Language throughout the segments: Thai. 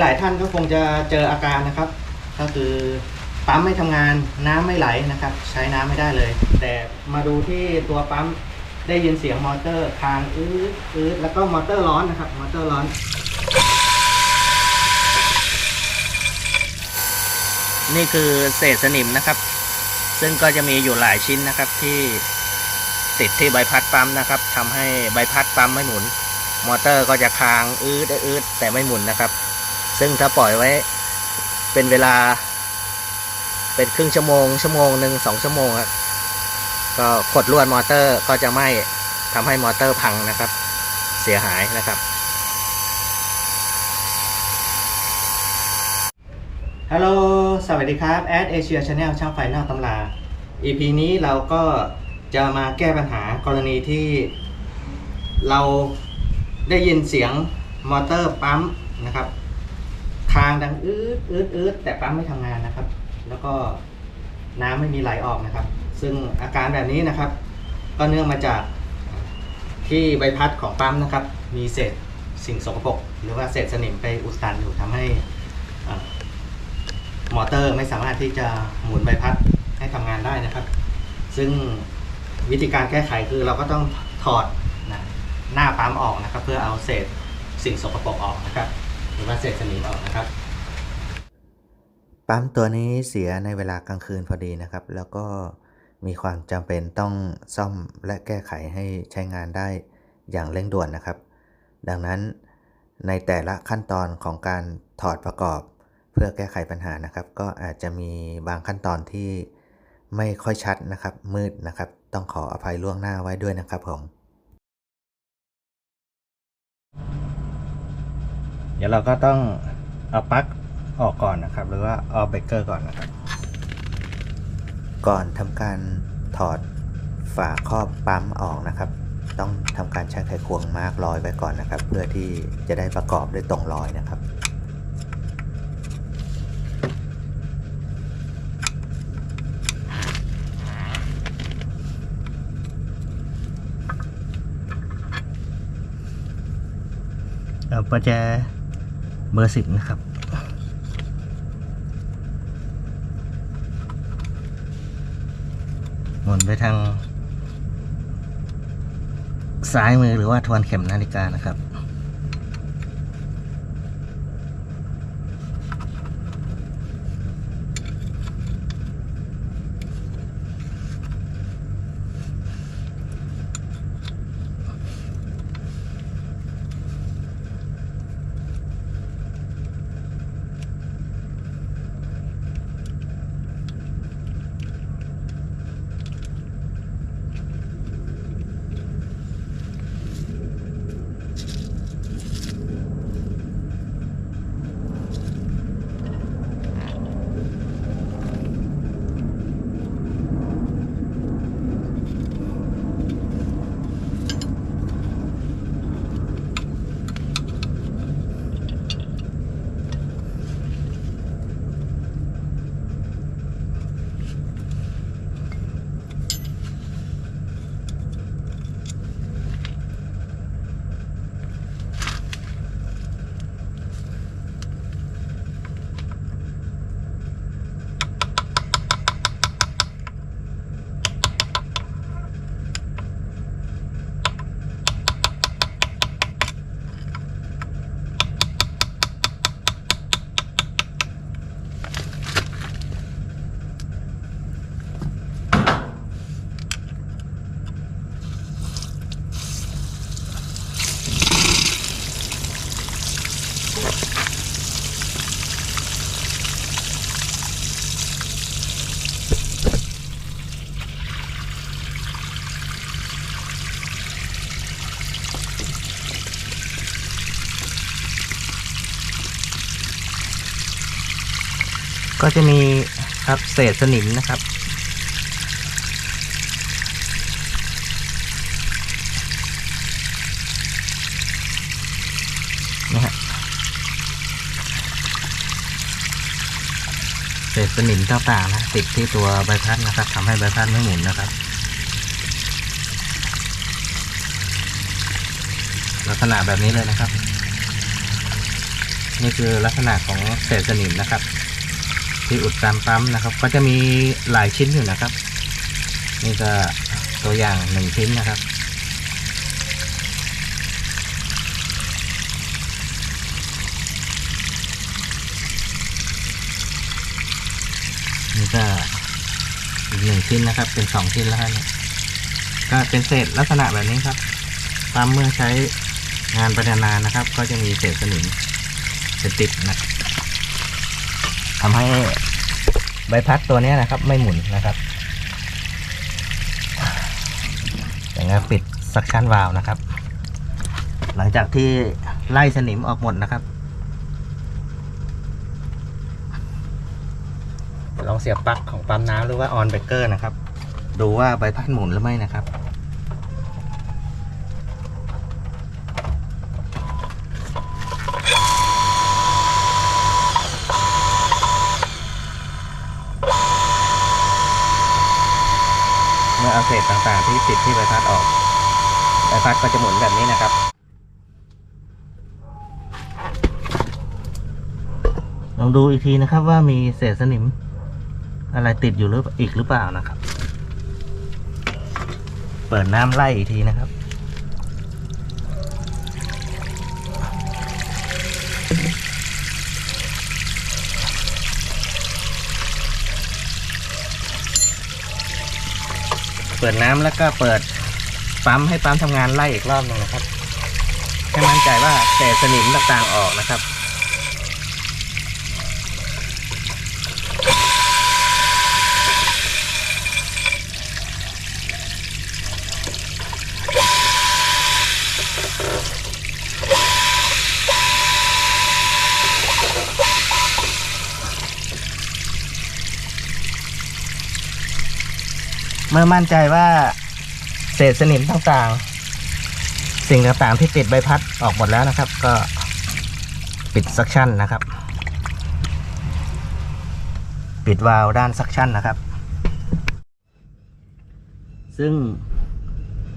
หลาย ๆ ท่านก็คงจะเจออาการนะครับ ก็คือปั๊มไม่ทำงานน้ำไม่ไหลนะครับ ใช้น้ำไม่ได้เลย แต่มาดูที่ตัวปั๊มได้ยินเสียงมอเตอร์คางอื้ออื้อแล้วก็มอเตอร์ร้อนนะครับ มอเตอร์ร้อน นี่คือเศษสนิมนะครับ ซึ่งก็จะมีอยู่หลายชิ้นนะครับที่ติดที่ใบพัดปั๊มนะครับทำให้ใบพัดปั๊มไม่หมุน มอเตอร์ก็จะค้างอืดอืดแต่ไม่หมุนนะครับ ซึ่งถ้าปล่อยไว้ เป็นเวลา เป็นครึ่งชั่วโมง ชั่วโมงหนึ่งสองชั่วโมงครับก็ขดลวดมอเตอร์ก็จะไหม้ทำให้มอเตอร์พังนะครับ เสียหายนะครับ ฮัลโหล สวัสดีครับแอดเอเชียชาแนลช่างไฟนอกตำรา EP นี้เราก็จะมาแก้ปัญหากรณีที่เราได้ยินเสียงมอเตอร์ปั๊มนะครับ คางดังอืดอืดอืดแต่ปั๊มไม่ทำงานนะครับ แล้วก็น้ำไม่มีไหลออกนะครับ ซึ่งอาการแบบนี้นะครับ ก็เนื่องมาจากที่ใบพัดของปั๊มนะครับ มีเศษสิ่งสกปรกหรือว่าเศษสนิมไปอุดตันอยู่ทำให้มอเตอร์ไม่สามารถที่จะหมุนใบพัดให้ทำงานได้นะครับ ซึ่งวิธีการแก้ไขคือเราก็ต้องถอดนะหน้าปั๊มออกนะครับ เพื่อเอาเศษสิ่งสกปรกออกนะครับ รือว่าเศษสนิมออกนะครับ ปั๊มตัวนี้เสียในเวลากลางคืนพอดีนะครับ แล้วก็มีความจำเป็นต้องซ่อมและแก้ไขให้ใช้งานได้อย่างเร่งด่วนนะครับ ดังนั้นในแต่ละขั้นตอนของการถอดประกอบเพื่อแก้ไขปัญหานะครับ ก็อาจจะมีบางขั้นตอนที่ไม่ค่อยชัดนะครับมืดนะครับ ต้องขออภัยล่วงหน้าไว้ด้วยนะครับผม เดี๋ยวเราก็ต้องเอาปลั๊กออกก่อนนะครับ หรือว่าเอาเบรกเกอร์ก่อนนะครับ ก่อนทำการถอดฝาครอบปั๊มออกนะครับ ต้องทำการใช้ไขควงมาร์กรอยไว้ก่อนนะครับ เพื่อที่จะได้ประกอบได้ตรงรอยนะครับเอาประแจ เบอร์สิบนะครับ หมุนไปทาง ซ้ายมือหรือว่าทวนเข็มนาฬิกานะครับ ก็จะมีครับเศษสนิมนะครับ นะฮะเศษสนิมต่างๆนะติดที่ตัวใบพัดนะครับทำให้ใบพัดไม่หมุนนะครับ ลักษณะแบบนี้เลยนะครับ นี่คือลักษณะของเศษสนิมนะครับ ที่อุดตามปั๊มนะครับ ก็จะมีหลายชิ้นอยู่นะครับ นี่ก็ตัวอย่างหนึ่งชิ้นนะครับนี่ก็อีกหนึ่งชิ้นนะครับ เป็นสองชิ้นแล้วนี่ยก็เป็นเศษลักษณะแบบนี้ครับปั๊มเมื่อใช้งานไปนานๆนะครับ ก็จะมีเศษสนิมไปติดนะ ทำให้ใบพัดตัวนี้นะครับ ไม่หมุนนะครับอย่างนี้ปิดซักชั้นวาล์วนะครับ หลังจากที่ไล่สนิมออกหมดนะครับลองเสียบปลั๊กของปั๊มน้ำหรือว่าออนเบรกเกอร์นะครับ ดูว่าใบพัดหมุนหรือไม่นะครับ เมื่อเอาเศษต่างๆ ที่ติดที่ใบพัดออกใบพัดก็จะหมุนแบบนี้นะครับ ลองดูอีกทีนะครับว่ามีเศษสนิมอะไรติดอยู่หรืออีกหรือเปล่านะครับ เปิดน้ำไล่อีกทีนะครับ เปิดน้ำแล้วก็เปิดปั๊มให้ปั๊มทำงานไล่อีกรอบหนึงนะครับให้มั่นใจว่าเศษสนิมต่างๆออกนะครับ เมื่อมั่นใจว่าเศษสนิมต่างๆ สิ่งต่างๆที่ติดใบพัดออกหมดแล้วนะครับ ก็ปิดซักชั่นนะครับ ปิดวาล์วด้านซักชั่นนะครับ ซึ่ง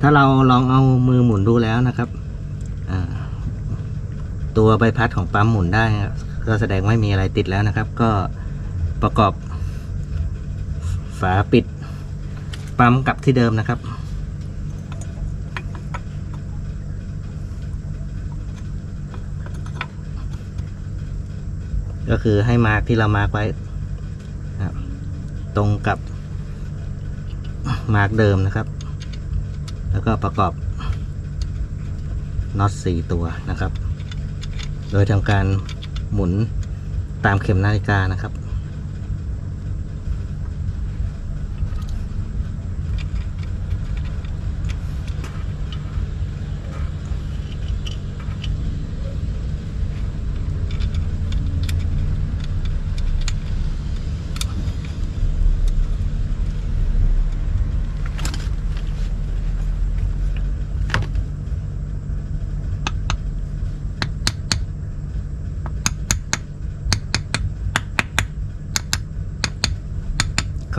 ถ้าเราลองเอามือหมุนดูแล้วนะครับตัวใบพัดของปั๊มหมุนได้นะครับก็แสดงไม่มีอะไรติดแล้วนะครับ ก็ประกอบฝาปิด ปั๊มกลับที่เดิมนะครับ ก็คือให้มาที่เรามาไว้ตรงกับมาร์กเดิมนะครับ แล้วก็ประกอบน็อตสี่ตัวนะครับ โดยทำการหมุนตามเข็มนาฬิกานะครับ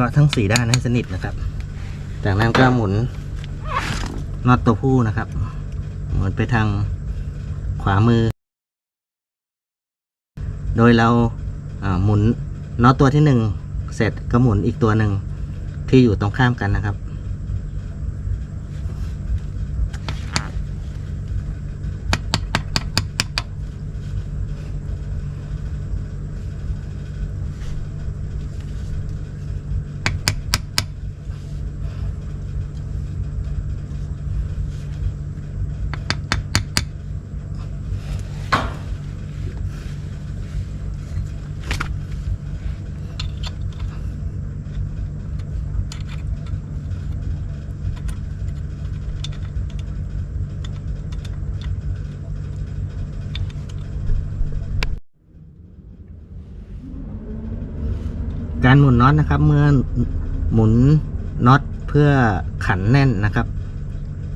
ก็ทั้งสี่ด้านให้สนิทนะครับ จากนั้นก็หมุนน็อตตัวผู้นะครับ หมุนไปทางขวามือ โดยเราาหมุนน็อตตัวที่หนึ่งเสร็จก็หมุนอีกตัวหนึ่งที่อยู่ตรงข้ามกันนะครับ การหมุนน็อตนะครับ เมื่อหมุนน็อตเพื่อขันแน่นนะครับ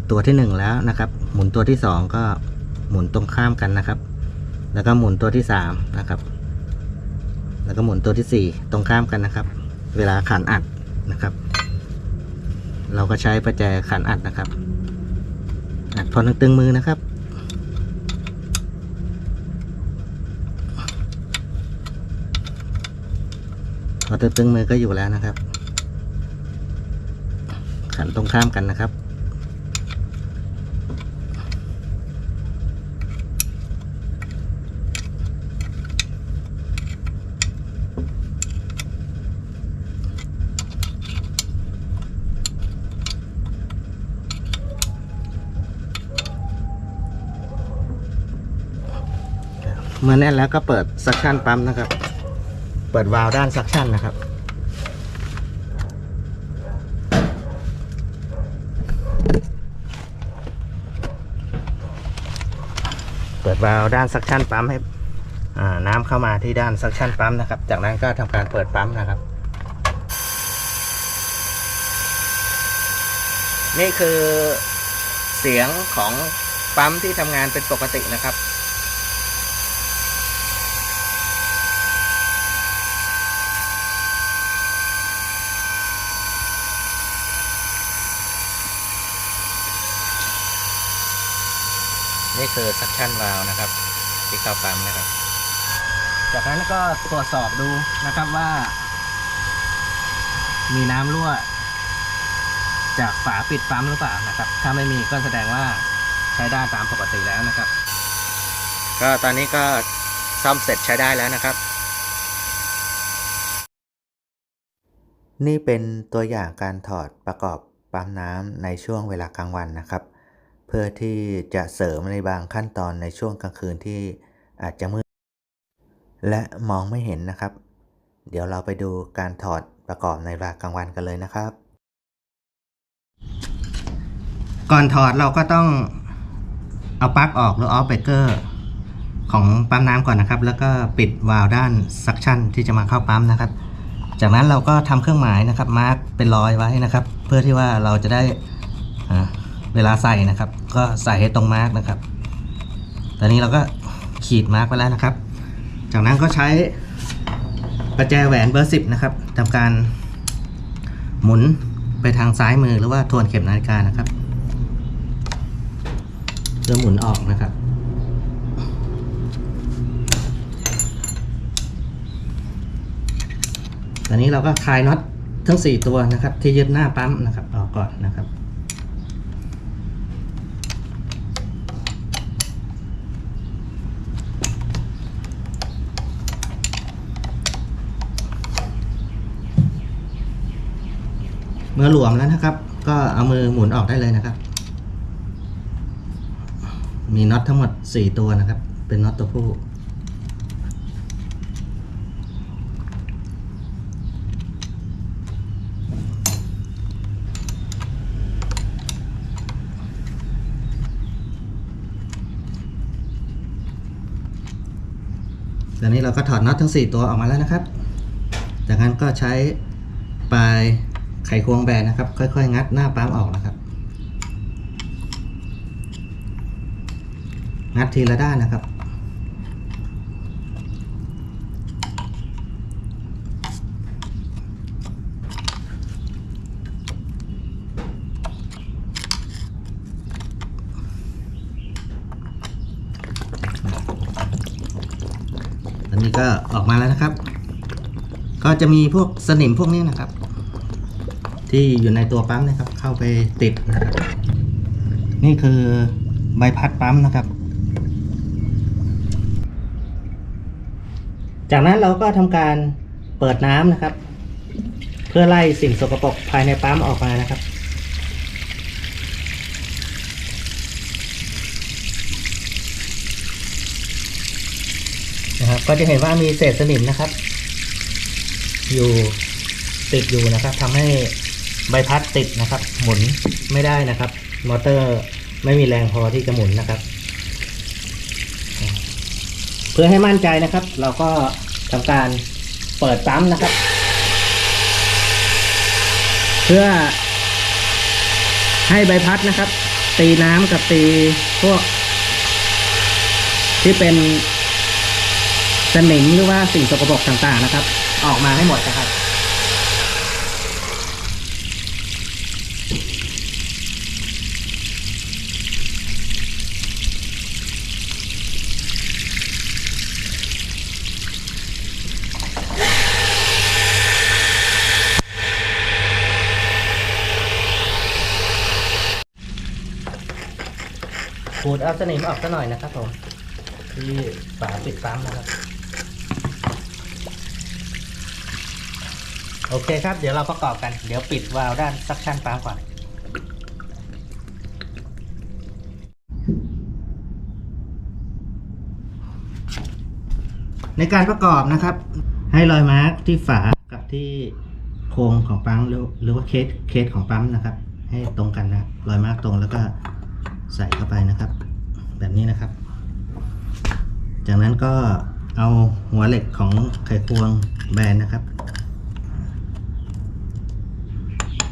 ตัวที่หนึ่งแล้วนะครับ หมุนตัวที่สองก็หมุนตรงข้ามกันนะครับ แล้วก็หมุนตัวที่สามนะครับ แล้วก็หมุนตัวที่สี่ตรงข้ามกันนะครับ เวลาขันอัดนะครับ เราก็ใช้ประแจขันอัดนะครับอัดพอตึงมือนะครับ อตึงมือก็อยู่แล้วนะครับ ขันตรงข้ามกันนะครับ เมื่อแน่นแล้วก็เปิดซักชันปั๊มนะครับ ปิดวาล์วด้านซักชันนะครับ เปิดวาล์วด้านซักชันปั๊มให้น้ำเข้ามาที่ด้านซักชันปั๊มนะครับ จากนั้นก็ทำการเปิดปั๊มนะครับ นี่คือเสียงของปั๊มที่ทำงานเป็นปกตินะครับ นี่คือซัก ชันวาลนะครับ ที่เข้าปั๊มนะครับ จากนั้นก็ตรวจสอบดูนะครับว่า มีน้ำรั่ว จากฝาปิดปั๊มหรือเปล่านะครับ ถ้าไม่มีก็แสดงว่าใช้ได้ตามปกติแล้วนะครับ ก็ตอนนี้ก็ซ่อมเสร็จใช้ได้แล้วนะครับ นี่เป็นตัวอย่างการถอดประกอบปั๊มน้ำในช่วงเวลากลางวันนะครับ เพื่อที่จะเสริมในบางขั้นตอนในช่วงกลางคืนที่อาจจะมืดและมองไม่เห็นนะครับ เดี๋ยวเราไปดูการถอดประกอบในเวลากลางวันกันเลยนะครับ ก่อนถอดเราก็ต้องเอาปลั๊กออกหรือออฟเบรกเกอร์ของปั๊มน้ำก่อนนะครับ แล้วก็ปิดวาล์วด้านซักชันที่จะมาเข้าปั๊มนะครับ จากนั้นเราก็ทำเครื่องหมายนะครับมาร์กเป็นรอยไว้นะครับ เพื่อที่ว่าเราจะได้อ่า เวลาใส่นะครับ ก็ใส่ให้ตรงมาร์กนะครับ ตอนนี้เราก็ขีดมาร์กไปแล้วนะครับ จากนั้นก็ใช้ประแจแหวนเบอร์สิบนะครับทำการหมุนไปทางซ้ายมือหรือว่าทวนเข็มนาฬิกานะครับเริ่มหมุนออกนะครับ ตอนนี้เราก็คลายน็อตทั้ง 4 ตัวนะครับ ที่ยึดหน้าปั๊มนะครับออกก่อนนะครับ มื่อหลวมแล้วนะครับ ก็เอามือหมุนออกได้เลยนะครับ มีน็อตทั้งหมด 4 ตัวนะครับ เป็นน็อตตัวผู้ตอนนี้เราก็ถอดน็อตทั้ง 4 ตัวออกมาแล้วนะครับ จากนั้นก็ใช้ปลาย ไขควงแบนนะครับ ค่อยๆ งัดหน้าปั๊มออกนะครับ งัดทีละด้านนะครับ อันนี้ก็ออกมาแล้วนะครับ ก็จะมีพวกสนิมพวกนี้นะครับ ที่อยู่ในตัวปั๊มนะครับ เข้าไปติดนะครับนี่คือใบพัดปั๊มนะครับ จากนั้นเราก็ทำการเปิดน้ำนะครับ เพื่อไล่สิ่งสกปรกภายในปั๊มออกมานะครับนะครับ ก็จะเห็นว่ามีเศษสนิมนะครับ อยู่ติดอยู่นะครับทำให้ ใบพัดติดนะครับ หมุนไม่ได้นะครับ มอเตอร์ไม่มีแรงพอที่จะหมุนนะครับ เพื่อให้มั่นใจนะครับ เราก็ทำการเปิดปั๊มนะครับ เพื่อให้ใบพัดนะครับ ตีน้ำกับตีพวก ที่เป็นสนิมหรือว่าสิ่งสกปรกต่างๆนะครับ ออกมาให้หมดนะครับ จ ขูดเอาสนิมออกซะหน่อยนะครับผมที่ฝาปิดปั๊มนะครับโอเคครับ เดี๋ยวเราประกอบกัน เดี๋ยวปิดวาล์วด้านซักชั่นปั๊มก่อน ในการประกอบนะครับ ให้รอยมาร์กที่ฝากับที่โครงของปั๊มหรือหรือว่าเคสเคสของปั๊มนะครับ ให้ตรงกันนะรอยมาร์กตรงแล้วก็ ใส่เข้าไปนะครับ แบบนี้นะครับ จากนั้นก็เอาหัวเหล็กของไขควงแบนนะครับ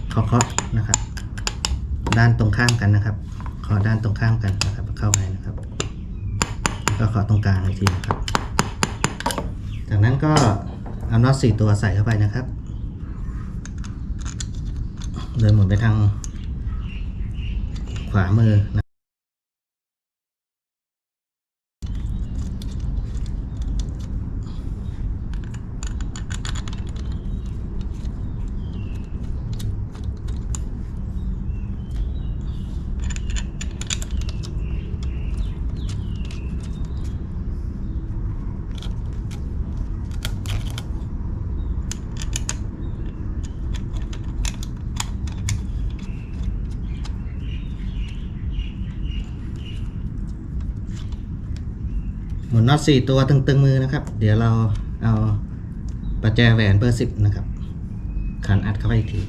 เคาะนะครับ ด้านตรงข้ามกันนะครับเคาะด้านตรงข้ามกันนะครับ เข้าไปนะครับก็เคาะตรงกลางอีกทีนะครับ จากนั้นก็เอาน็อตสี่ตัวใส่เข้าไปนะครับโดยหมุนไปทางขวามือนะ หมุ น็อตสี่ตัวตึงๆมือนะครับ เดี๋ยวเราเอาประแจแหวนเบอร์สิบนะครับ ขันอัดเข้าไปอีกที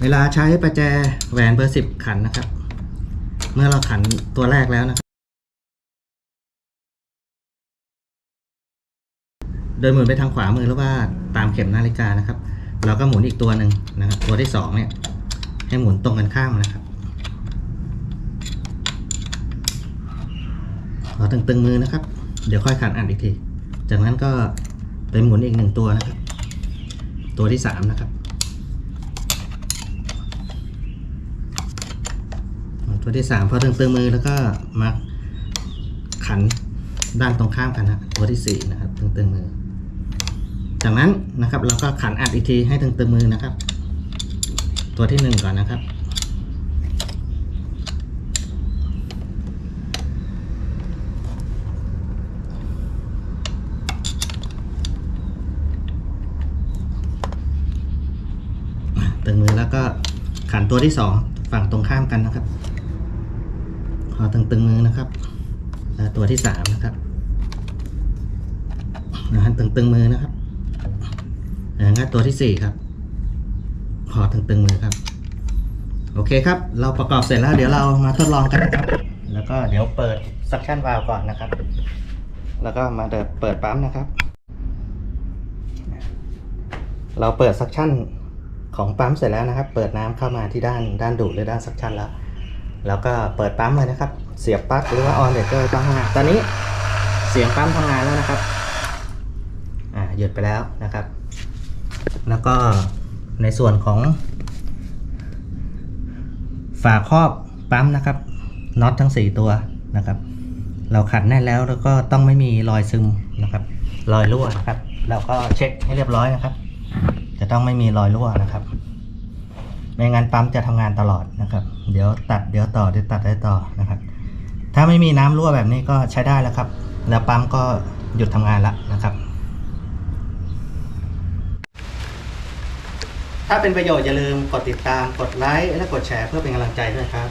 เวลาใช้ประแจแหวนเบอร์สิบขันนะครับ เมื่อเราขันตัวแรกแล้วนะครับ โดยหมุนไปทางขวามือหรือว่าตามเข็มนาฬิกานะครับ เราก็หมุนอีกตัวหนึ่งนะครับ ตัวที่สองเนี่ย ให้หมุนตรงกันข้ามนะครับ ขอตึงๆมือนะครับ เดี๋ยวค่อยขันอัดอีกที จากนั้นก็ไปหมุนอีกหนึ่งตัวนะครับ ตัวที่สามนะครับตัวที่สามพอตึงๆมือแล้วก็มาขันด้านตรงข้ามกันนะตัวที่สี่นะครับตึงๆมือ จากนั้นนะครับเราก็ขันอัดอีกทีให้ตึงๆมือนะครับ ตัวที่หนึ่งก่อนนะครับ อะตึงมือแล้วก็ขัน ตัวที่สองฝั่งตรงข้ามกันนะครับ ขอตึงตึงๆมือนะครับตัวที่สามนะครับนะฮะตึงตึงๆมือนะครับแล้วก็ตัวที่สี่ครับ ขอตึงๆมือครับ โอเคครับ เราประกอบเสร็จแล้ว เดี๋ยวเรามาทดลองกันนะครับ แล้วก็เดี๋ยวเปิดซักชั่นวาล์วก่อนนะครับ แล้วก็มาเดิเปิดปั๊มนะครับ เราเปิดซักชั่น ของปั๊มเสร็จแล้วนะครับ เปิดน้ำเข้ามาที่ด้านด้านดูดหรือด้านซักชันแล้ว แล้วก็เปิดปั๊มเลยนะครับ เสียบปลั๊กหรือว่าออนเดเกอร์ปั๊มทำงาตอนนี้เสียงปั๊มทำงานแล้วนะครับอ่าหยุดไปแล้วนะครับ แล้วก็ในส่วนของ ฝาครอบปั๊มนะครับน็อตทั้ง 4 ตัวนะครับ เราขัดแน่นแล้วแล้วก็ต้องไม่มีรอยซึมนะครับ รอยรั่วนะครับ เราก็เช็คให้เรียบร้อยนะครับ ต้องไม่มีรอยรั่วนะครับ ไม่งั้นปั๊มจะทำงานตลอดนะครับ เดี๋ยวตัดเดี๋ยวต่อเดี๋ยวตัดได้ต่อนะครับ ถ้าไม่มีน้ำรั่วแบบนี้ก็ใช้ได้แล้วครับ แล้วปั๊มก็หยุดทำงานแล้วนะครับ ถ้าเป็นประโยชน์อย่าลืมกดติดตามกดไลค์และกดแชร์เพื่อเป็นกำลังใจด้วยครับ